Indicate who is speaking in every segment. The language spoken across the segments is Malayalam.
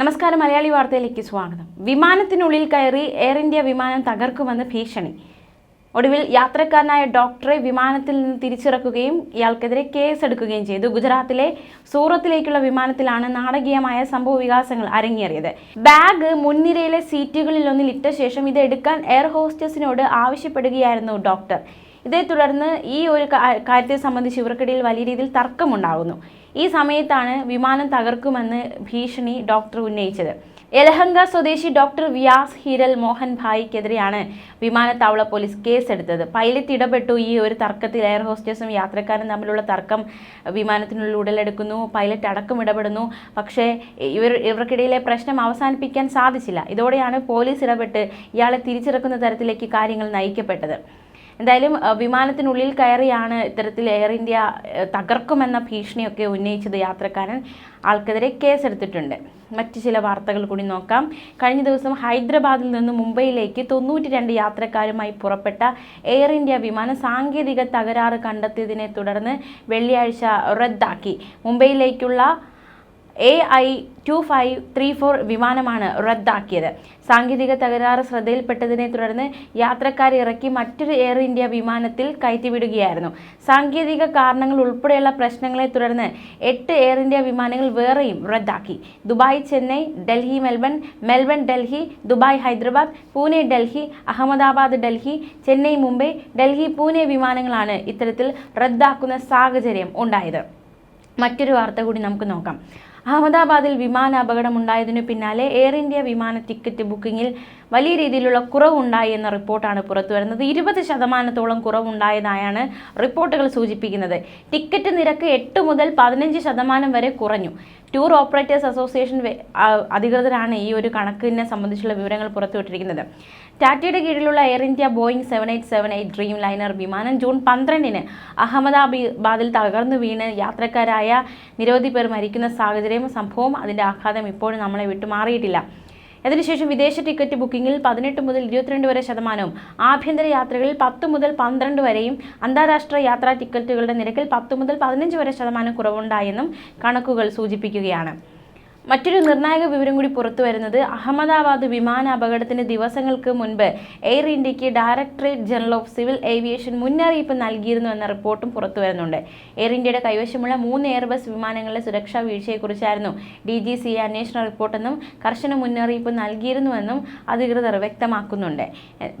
Speaker 1: നമസ്കാരം മലയാളി വാർത്തയിലേക്ക് സ്വാഗതം. വിമാനത്തിനുള്ളിൽ കയറി എയർ ഇന്ത്യ വിമാനം തകർക്കുമെന്ന് ഭീഷണി. ഒടുവിൽ യാത്രക്കാരനായ ഡോക്ടറെ വിമാനത്തിൽ നിന്ന് തിരിച്ചിറക്കുകയും ഇയാൾക്കെതിരെ കേസെടുക്കുകയും ചെയ്തു. ഗുജറാത്തിലെ സൂറത്തിലേക്കുള്ള വിമാനത്തിലാണ് നാടകീയമായ സംഭവ വികാസങ്ങൾ അരങ്ങേറിയത്. ബാഗ് മുൻനിരയിലെ സീറ്റുകളിൽ ഒന്നിൽ ഇട്ട ശേഷം ഇത് എടുക്കാൻ എയർ ഹോസ്റ്റസിനോട് ആവശ്യപ്പെടുകയായിരുന്നു ഡോക്ടർ. ഇതേ തുടർന്ന് ഈ ഒരു കാര്യത്തെ സംബന്ധിച്ച് ഇവർക്കിടയിൽ വലിയ രീതിയിൽ തർക്കമുണ്ടാകുന്നു. ഈ സമയത്താണ് വിമാനം തകർക്കുമെന്ന് ഭീഷണി ഡോക്ടർ ഉന്നയിച്ചത്. യലഹങ്ക സ്വദേശി ഡോക്ടർ വ്യാസ് ഹിരൽ മോഹൻ ഭായിക്കെതിരെയാണ് വിമാനത്താവള പോലീസ് കേസെടുത്തത്. പൈലറ്റ് ഇടപെട്ടു. ഈ ഒരു തർക്കത്തിൽ എയർ ഹോസ്റ്റേഴ്സും യാത്രക്കാരും തമ്മിലുള്ള തർക്കം വിമാനത്തിനുള്ളിൽ ഉടലെടുക്കുന്നു. പൈലറ്റ് അടക്കം ഇടപെടുന്നു. പക്ഷേ ഇവർ ഇവർക്കിടയിലെ പ്രശ്നം അവസാനിപ്പിക്കാൻ സാധിച്ചില്ല. ഇതോടെയാണ് പോലീസ് ഇടപെട്ട് ഇയാളെ തിരിച്ചിറക്കുന്ന തരത്തിലേക്ക് കാര്യങ്ങൾ നയിക്കപ്പെട്ടത്. എന്തായാലും വിമാനത്തിനുള്ളിൽ കയറിയാണ് ഇത്തരത്തിൽ എയർ ഇന്ത്യ തകർക്കുമെന്ന ഭീഷണിയൊക്കെ ഉന്നയിച്ചത് യാത്രക്കാരൻ. ആൾക്കെതിരെ കേസെടുത്തിട്ടുണ്ട്. മറ്റു ചില വാർത്തകൾ കൂടി നോക്കാം. കഴിഞ്ഞ ദിവസം ഹൈദരാബാദിൽ നിന്ന് മുംബൈയിലേക്ക് തൊണ്ണൂറ്റി രണ്ട് യാത്രക്കാരുമായി പുറപ്പെട്ട എയർ ഇന്ത്യ വിമാനം സാങ്കേതിക തകരാറ് കണ്ടെത്തിയതിനെ തുടർന്ന് വെള്ളിയാഴ്ച റദ്ദാക്കി. മുംബൈയിലേക്കുള്ള A I two five three four വിമാനമാണ് റദ്ദാക്കിയത്. സാങ്കേതിക തകരാറ് ശ്രദ്ധയിൽപ്പെട്ടതിനെ തുടർന്ന് യാത്രക്കാരെ ഇറക്കി മറ്റൊരു എയർ ഇന്ത്യ വിമാനത്തിൽ കയറ്റിവിടുകയായിരുന്നു. സാങ്കേതിക കാരണങ്ങൾ ഉൾപ്പെടെയുള്ള പ്രശ്നങ്ങളെ തുടർന്ന് എട്ട് എയർ ഇന്ത്യ വിമാനങ്ങൾ വേറെയും റദ്ദാക്കി. Dubai Chennai Delhi Melbourne Melbourne Delhi Dubai Hyderabad Pune Delhi Ahmedabad Delhi Chennai Mumbai Delhi Pune വിമാനങ്ങളാണ് ഇത്തരത്തിൽ റദ്ദാക്കുന്ന സാഹചര്യം ഉണ്ടായത്. മറ്റൊരു വാർത്ത കൂടി നമുക്ക് നോക്കാം. അഹമ്മദാബാദിൽ വിമാന അപകടമുണ്ടായതിനു പിന്നാലെ എയർ ഇന്ത്യ വിമാന ടിക്കറ്റ് ബുക്കിംഗിൽ വലിയ രീതിയിലുള്ള കുറവുണ്ടായി എന്ന റിപ്പോർട്ടാണ് പുറത്തുവരുന്നത് ഇരുപത് ശതമാനത്തോളം കുറവുണ്ടായതായാണ് റിപ്പോർട്ടുകൾ സൂചിപ്പിക്കുന്നത്. ടിക്കറ്റ് നിരക്ക് എട്ട് മുതൽ പതിനഞ്ച് ശതമാനം വരെ കുറഞ്ഞു. ടൂർ ഓപ്പറേറ്റേഴ്സ് അസോസിയേഷൻ അധികൃതരാണ് ഈ ഒരു കണക്കിനെ സംബന്ധിച്ചുള്ള വിവരങ്ങൾ പുറത്തുവിട്ടിരിക്കുന്നത് ടാറ്റയുടെ കീഴിലുള്ള Air India Boeing seven eight seven eight Dreamliner വിമാനം ജൂൺ പന്ത്രണ്ടിന് അഹമ്മദാബാദിൽ തകർന്നു വീണ് യാത്രക്കാരായ നിരവധി പേർ മരിക്കുന്ന സാഹചര്യം സംഭവവും അതിന്റെ ആഘാതം ഇപ്പോഴും നമ്മളെ വിട്ടുമാറിയിട്ടില്ല. അതിനുശേഷം വിദേശ ടിക്കറ്റ് ബുക്കിംഗിൽ പതിനെട്ട് മുതൽ ഇരുപത്തിരണ്ട് വരെ ശതമാനവും ആഭ്യന്തര യാത്രകളിൽ പത്ത് മുതൽ പന്ത്രണ്ട് വരെയും അന്താരാഷ്ട്ര യാത്രാ ടിക്കറ്റുകളുടെ നിരക്കിൽ പത്ത് മുതൽ പതിനഞ്ച് വരെ ശതമാനം കുറവുണ്ടായെന്നും കണക്കുകൾ സൂചിപ്പിക്കുകയാണ്. മറ്റൊരു നിർണായക വിവരം കൂടി പുറത്തു വരുന്നത് അഹമ്മദാബാദ് വിമാന അപകടത്തിന് ദിവസങ്ങൾക്ക് മുൻപ് എയർ ഇന്ത്യയ്ക്ക് directorate general of civil aviation മുന്നറിയിപ്പ് നൽകിയിരുന്നു എന്ന റിപ്പോർട്ടും പുറത്തു വരുന്നുണ്ട്. എയർ ഇന്ത്യയുടെ കൈവശമുള്ള മൂന്ന് എയർബസ് വിമാനങ്ങളിലെ സുരക്ഷാ വീഴ്ചയെക്കുറിച്ചായിരുന്നു ഡി ജി സി അന്വേഷണ റിപ്പോർട്ടെന്നും കർശന മുന്നറിയിപ്പ് നൽകിയിരുന്നുവെന്നും അധികൃതർ വ്യക്തമാക്കുന്നുണ്ട്.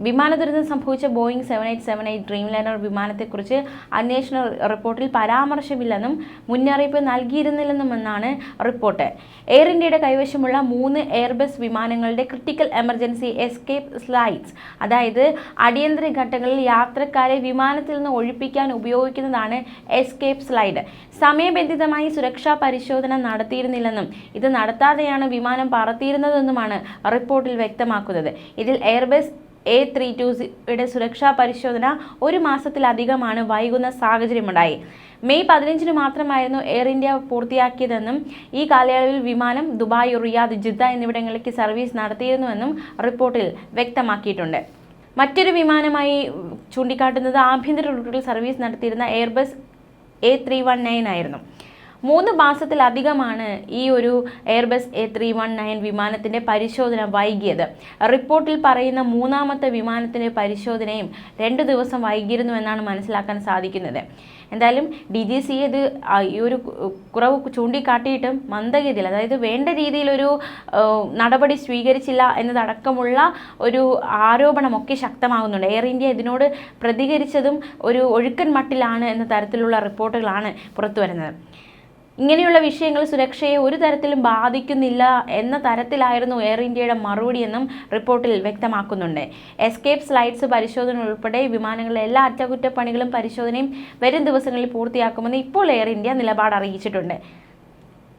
Speaker 1: വിമാന ദുരന്തം സംഭവിച്ച Boeing seven eight seven eight Dreamliner വിമാനത്തെക്കുറിച്ച് അന്വേഷണ റിപ്പോർട്ടിൽ പരാമർശമില്ലെന്നും മുന്നറിയിപ്പ് നൽകിയിരുന്നില്ലെന്നുമെന്നാണ് റിപ്പോർട്ട്. എയർ ഇന്ത്യയുടെ കൈവശമുള്ള മൂന്ന് എയർബസ് വിമാനങ്ങളുടെ ക്രിട്ടിക്കൽ എമർജൻസി എസ്കേപ്പ് സ്ലൈഡ്സ് അതായത് അടിയന്തര ഘട്ടങ്ങളിൽ യാത്രക്കാരെ വിമാനത്തിൽ നിന്ന് ഒഴിപ്പിക്കാൻ ഉപയോഗിക്കുന്നതാണ് എസ്കേപ്പ് സ്ലൈഡ് സമയബന്ധിതമായി സുരക്ഷാ പരിശോധന നടത്തിയിരുന്നില്ലെന്നും ഇത് നടത്താതെയാണ് വിമാനം പറത്തിയിരുന്നതെന്നുമാണ് റിപ്പോർട്ടിൽ വ്യക്തമാക്കുന്നത്. ഇതിൽ എയർബസ് എ ത്രീ ടു യുടെ സുരക്ഷാ പരിശോധന ഒരു മാസത്തിലധികമാണ് വൈകുന്ന സാഹചര്യമുണ്ടായി. മെയ് പതിനഞ്ചിന് മാത്രമായിരുന്നു എയർ ഇന്ത്യ പൂർത്തിയാക്കിയതെന്നും ഈ കാലയളവിൽ വിമാനം ദുബായ് റിയാദ് ജിദ്ദ എന്നിവിടങ്ങളിലേക്ക് സർവീസ് നടത്തിയിരുന്നുവെന്നും റിപ്പോർട്ടിൽ വ്യക്തമാക്കിയിട്ടുണ്ട്. മറ്റൊരു വിമാനമായി ചൂണ്ടിക്കാട്ടുന്നത് ആഭ്യന്തര റൂട്ടിൽ സർവീസ് നടത്തിയിരുന്ന Airbus A three one nine ആയിരുന്നു. മൂന്ന് മാസത്തിലധികമാണ് ഈ ഒരു Airbus A three one nine വിമാനത്തിന്റെ പരിശോധന വൈകിയത്. റിപ്പോർട്ടിൽ പറയുന്ന മൂന്നാമത്തെ വിമാനത്തിന്റെ പരിശോധനയും രണ്ട് ദിവസം വൈകിയിരുന്നു എന്നാണ് മനസ്സിലാക്കാൻ സാധിക്കുന്നത്. എന്തായാലും ഡി ജി സി ഇത് ഈ ഒരു കുറവ് ചൂണ്ടിക്കാട്ടിയിട്ടും മന്ദഗതിയിൽ അതായത് വേണ്ട രീതിയിലൊരു നടപടി സ്വീകരിച്ചില്ല എന്നതടക്കമുള്ള ഒരു ആരോപണമൊക്കെ ശക്തമാകുന്നുണ്ട്. എയർ ഇന്ത്യ ഇതിനോട് പ്രതികരിച്ചതും ഒരു ഒഴുക്കൻ മട്ടിലാണ് എന്ന തരത്തിലുള്ള റിപ്പോർട്ടുകളാണ് പുറത്തു വരുന്നത് ഇങ്ങനെയുള്ള വിഷയങ്ങൾ സുരക്ഷയെ ഒരു തരത്തിലും ബാധിക്കുന്നില്ല എന്ന തരത്തിലായിരുന്നു എയർ ഇന്ത്യയുടെ മറുപടിയെന്നും റിപ്പോർട്ടിൽ വ്യക്തമാക്കുന്നുണ്ട്. എസ്കേപ്പ് സ്ലൈഡ്സ് പരിശോധന ഉൾപ്പെടെ വിമാനങ്ങളിലെ എല്ലാ അറ്റകുറ്റപ്പണികളും പരിശോധനയും വരും ദിവസങ്ങളിൽ പൂർത്തിയാക്കുമെന്ന് ഇപ്പോൾ എയർ ഇന്ത്യ നിലപാട് അറിയിച്ചിട്ടുണ്ട്.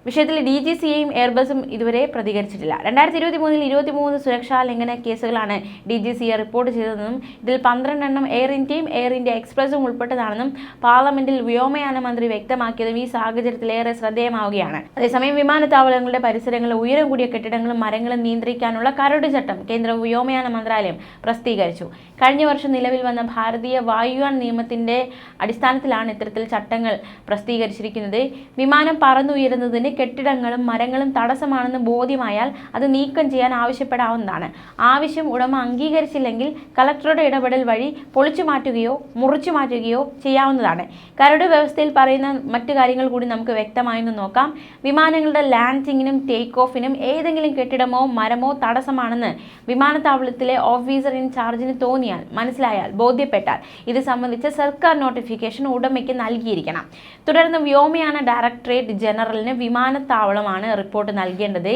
Speaker 1: വിഷയത്തിൽ ഡി ജി സിയെയും എയർബസും ഇതുവരെ പ്രതികരിച്ചിട്ടില്ല. രണ്ടായിരത്തി ഇരുപത്തി മൂന്നിൽ ഇരുപത്തി മൂന്ന് സുരക്ഷാ ലംഘന കേസുകളാണ് ഡി ജി സിയെ റിപ്പോർട്ട് ചെയ്തതെന്നും ഇതിൽ പന്ത്രണ്ടെണ്ണം എയർ ഇന്ത്യയും എയർ ഇന്ത്യ എക്സ്പ്രസും ഉൾപ്പെട്ടതാണെന്നും പാർലമെന്റിൽ വ്യോമയാന മന്ത്രി വ്യക്തമാക്കിയതും ഈ സാഹചര്യത്തിൽ ഏറെ ശ്രദ്ധേയമാവുകയാണ്. അതേസമയം വിമാനത്താവളങ്ങളുടെ പരിസരങ്ങളിൽ ഉയരം കൂടിയ കെട്ടിടങ്ങളും മരങ്ങളും നിയന്ത്രിക്കാനുള്ള കരട് ചട്ടം കേന്ദ്ര വ്യോമയാന മന്ത്രാലയം പ്രസിദ്ധീകരിച്ചു. കഴിഞ്ഞ വർഷം നിലവിൽ വന്ന ഭാരതീയ വായുയാൻ നിയമത്തിന്റെ അടിസ്ഥാനത്തിലാണ് ഇത്തരത്തിൽ ചട്ടങ്ങൾ പ്രസിദ്ധീകരിച്ചിരിക്കുന്നത്. വിമാനം പറന്നുയരുന്നതിന് കെട്ടിടങ്ങളും മരങ്ങളും തടസ്സമാണെന്ന് ബോധ്യമായാൽ അത് നീക്കം ചെയ്യാൻ ആവശ്യപ്പെടാവുന്നതാണ്. ആവശ്യം ഉടമ അംഗീകരിച്ചില്ലെങ്കിൽ കളക്ടറുടെ ഇടപെടൽ വഴി പൊളിച്ചു മാറ്റുകയോ മുറിച്ചു മാറ്റുകയോ ചെയ്യാവുന്നതാണ്. കരട് വ്യവസ്ഥയിൽ പറയുന്ന മറ്റു കാര്യങ്ങൾ കൂടി നമുക്ക് വ്യക്തമായെന്ന് നോക്കാം. വിമാനങ്ങളുടെ ലാൻഡിങ്ങിനും ടേക്ക് ഓഫിനും ഏതെങ്കിലും കെട്ടിടമോ മരമോ തടസ്സമാണെന്ന് വിമാനത്താവളത്തിലെ ഓഫീസർ ഇൻ ചാർജിന് തോന്നിയാൽ മനസ്സിലായാൽ ബോധ്യപ്പെട്ടാൽ ഇത് സംബന്ധിച്ച സർക്കാർ നോട്ടിഫിക്കേഷൻ ഉടമയ്ക്ക് നൽകിയിരിക്കണം. തുടർന്ന് വ്യോമയാന ഡയറക്ടറേറ്റ് ജനറലിന് വിമാനത്താവളമാണ് റിപ്പോർട്ട് നൽകേണ്ടത്.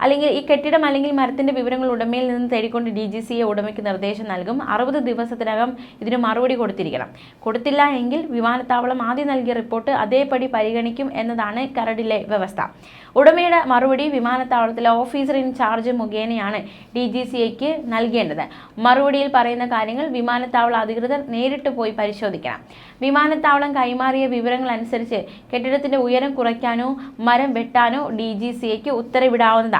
Speaker 1: അല്ലെങ്കിൽ ഈ കെട്ടിടം അല്ലെങ്കിൽ മരത്തിന്റെ വിവരങ്ങൾ ഉടമയിൽ നിന്ന് തേടിക്കൊണ്ട് ഡി ജി സിയെ ഉടമയ്ക്ക് നിർദ്ദേശം നൽകും. അറുപത് ദിവസത്തിനകം ഇതിന് മറുപടി കൊടുത്തിരിക്കണം. കൊടുത്തില്ല എങ്കിൽ വിമാനത്താവളം ആദ്യം നൽകിയ റിപ്പോർട്ട് അതേപടി പരിഗണിക്കും എന്നതാണ് കരടിലെ വ്യവസ്ഥ. ഉടമയുടെ മറുപടി വിമാനത്താവളത്തിലെ ഓഫീസർ ഇൻ ചാർജ് മുഖേനയാണ് ഡി ജി സി എക്ക് നൽകേണ്ടത്. മറുപടിയിൽ പറയുന്ന കാര്യങ്ങൾ വിമാനത്താവള അധികൃതർ നേരിട്ട് പോയി പരിശോധിക്കണം. വിമാനത്താവളം കൈമാറിയ വിവരങ്ങൾ അനുസരിച്ച് കെട്ടിടത്തിന്റെ ഉയരം കുറയ്ക്കാനോ മരം വെട്ടാനോ ഡി ജി സി എക്ക്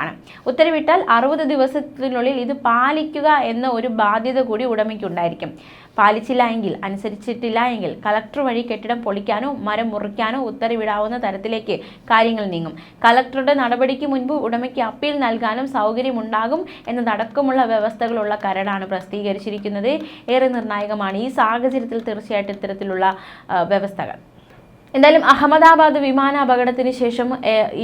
Speaker 1: ഉത്തരവിടാവുന്നതാണ് ഉത്തരവിട്ടാൽ അറുപത് ദിവസത്തിനുള്ളിൽ ഇത് പാലിക്കുക എന്ന ഒരു ബാധ്യത കൂടി ഉടമയ്ക്കുണ്ടായിരിക്കും. പാലിച്ചില്ല എങ്കിൽ അനുസരിച്ചിട്ടില്ല എങ്കിൽ കളക്ടർ വഴി കെട്ടിടം പൊളിക്കാനോ മരം മുറിക്കാനോ ഉത്തരവിടാവുന്ന തരത്തിലേക്ക് കാര്യങ്ങൾ നീങ്ങും. കളക്ടറുടെ നടപടിക്ക് മുൻപ് ഉടമയ്ക്ക് അപ്പീൽ നൽകാനും സൗകര്യമുണ്ടാകും എന്നതടക്കമുള്ള വ്യവസ്ഥകളുള്ള കരടാണ് പ്രസിദ്ധീകരിച്ചിരിക്കുന്നത്. ഏറെ നിർണായകമാണ് ഈ സാഹചര്യത്തിൽ തീർച്ചയായിട്ടും ഇത്തരത്തിലുള്ള വ്യവസ്ഥകൾ. എന്തായാലും അഹമ്മദാബാദ് വിമാന അപകടത്തിന് ശേഷം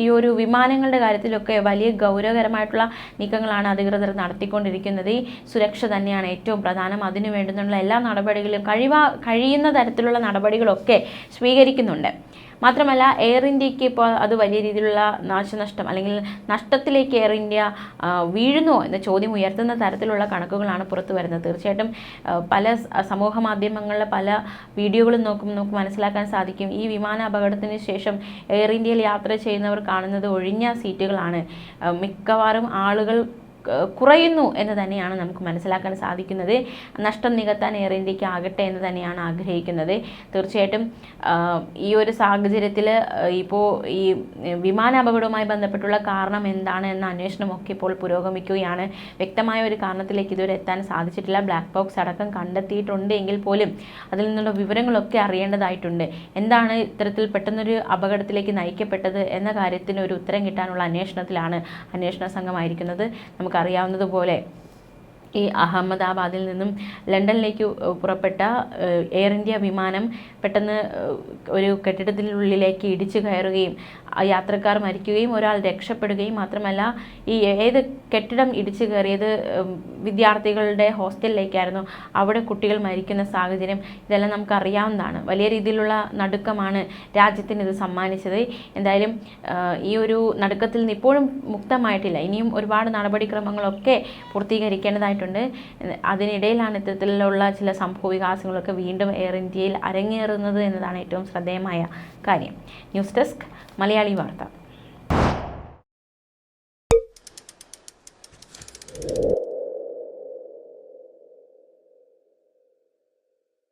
Speaker 1: ഈ ഒരു വിമാനങ്ങളുടെ കാര്യത്തിലൊക്കെ വലിയ ഗൗരവകരമായിട്ടുള്ള നീക്കങ്ങളാണ് അധികൃതർ നടത്തിക്കൊണ്ടിരിക്കുന്നത്. ഈ സുരക്ഷ തന്നെയാണ് ഏറ്റവും പ്രധാനം. അതിനു വേണ്ടുന്നുള്ള എല്ലാ നടപടികളും കഴിവ കഴിയുന്ന തരത്തിലുള്ള നടപടികളൊക്കെ സ്വീകരിക്കുന്നുണ്ട്. മാത്രമല്ല എയർ ഇന്ത്യയ്ക്ക് ഇപ്പോൾ അത് വലിയ രീതിയിലുള്ള നാശനഷ്ടം അല്ലെങ്കിൽ നഷ്ടത്തിലേക്ക് എയർ ഇന്ത്യ വീഴുന്നു എന്ന ചോദ്യം ഉയർത്തുന്ന തരത്തിലുള്ള കണക്കുകളാണ് പുറത്തു വരുന്നത്. തീർച്ചയായിട്ടും പല സമൂഹ മാധ്യമങ്ങളിലെ പല വീഡിയോകളും നോക്കും നമുക്ക് മനസ്സിലാക്കാൻ സാധിക്കും. ഈ വിമാന അപകടത്തിന് ശേഷം എയർ ഇന്ത്യയിൽ യാത്ര ചെയ്യുന്നവർ കാണുന്നത് ഒഴിഞ്ഞ സീറ്റുകളാണ്. മിക്കവാറും ആളുകൾ കുറയുന്നു എന്ന് തന്നെയാണ് നമുക്ക് മനസ്സിലാക്കാൻ സാധിക്കുന്നത്. നഷ്ടം നികത്താൻ എയർ ഇന്ത്യയ്ക്ക് ആകട്ടെ എന്ന് തന്നെയാണ് ആഗ്രഹിക്കുന്നത്. തീർച്ചയായിട്ടും ഈ ഒരു സാഹചര്യത്തിൽ ഇപ്പോൾ ഈ വിമാന അപകടവുമായി ബന്ധപ്പെട്ടുള്ള കാരണം എന്താണ് എന്ന അന്വേഷണമൊക്കെ ഇപ്പോൾ പുരോഗമിക്കുകയാണ്. വ്യക്തമായ ഒരു കാരണത്തിലേക്ക് ഇതുവരെ എത്താൻ സാധിച്ചിട്ടില്ല. ബ്ലാക്ക് ബോക്സ് അടക്കം കണ്ടെത്തിയിട്ടുണ്ട് എങ്കിൽ പോലും അതിൽ നിന്നുള്ള വിവരങ്ങളൊക്കെ അറിയേണ്ടതായിട്ടുണ്ട്. എന്താണ് ഇത്തരത്തിൽ പെട്ടെന്നൊരു അപകടത്തിലേക്ക് നയിക്കപ്പെട്ടത് എന്ന കാര്യത്തിന് ഒരു ഉത്തരം കിട്ടാനുള്ള അന്വേഷണത്തിലാണ് അന്വേഷണ സംഘമായിരിക്കുന്നത്. നമുക്കറിയാവുന്നതുപോലെ ഈ അഹമ്മദാബാദിൽ നിന്നും ലണ്ടനിലേക്ക് പുറപ്പെട്ട എയർ ഇന്ത്യ വിമാനം പെട്ടെന്ന് ഒരു കെട്ടിടത്തിനുള്ളിലേക്ക് ഇടിച്ചു കയറുകയും യാത്രക്കാർ മരിക്കുകയും ഒരാൾ രക്ഷപ്പെടുകയും മാത്രമല്ല ഈ ഏത് കെട്ടിടം ഇടിച്ചു കയറിയത് വിദ്യാർത്ഥികളുടെ ഹോസ്റ്റലിലേക്കായിരുന്നു അവിടെ കുട്ടികൾ മരിക്കുന്ന സാഹചര്യം. ഇതെല്ലാം നമുക്ക് അറിയാവുന്നതാണ് വലിയ രീതിയിലുള്ള നടുക്കമാണ് രാജ്യത്തിന് ഇത് സമ്മാനിച്ചത്. എന്തായാലും ഈ ഒരു നടുക്കത്തിൽ നിന്ന് ഇപ്പോഴും മുക്തമായിട്ടില്ല. ഇനിയും ഒരുപാട് നടപടിക്രമങ്ങളൊക്കെ പൂർത്തീകരിക്കേണ്ടതായിട്ടുണ്ട് അതിനിടയിലാണ് ഇത്തരത്തിലുള്ള ചില സംഭവ വികാസങ്ങളൊക്കെ വീണ്ടും എയർ ഇന്ത്യയിൽ അരങ്ങേറുന്നത് എന്നതാണ് ഏറ്റവും ശ്രദ്ധേയമായ കാര്യം. ന്യൂസ് ഡെസ്ക് മലയാളി വാർത്ത.